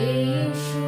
Eu choro.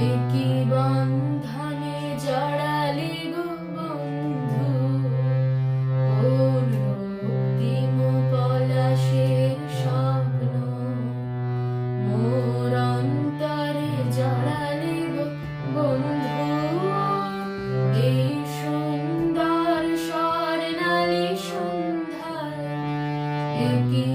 একই বন্ধনে জড়ালি গো বন্ধু। অন্তিম পলাশের স্বপ্ন, মোর অন্তরে জড়ালি গো বন্ধু। এই সুন্দর স্বর্ণালী সন্ধ্যা একই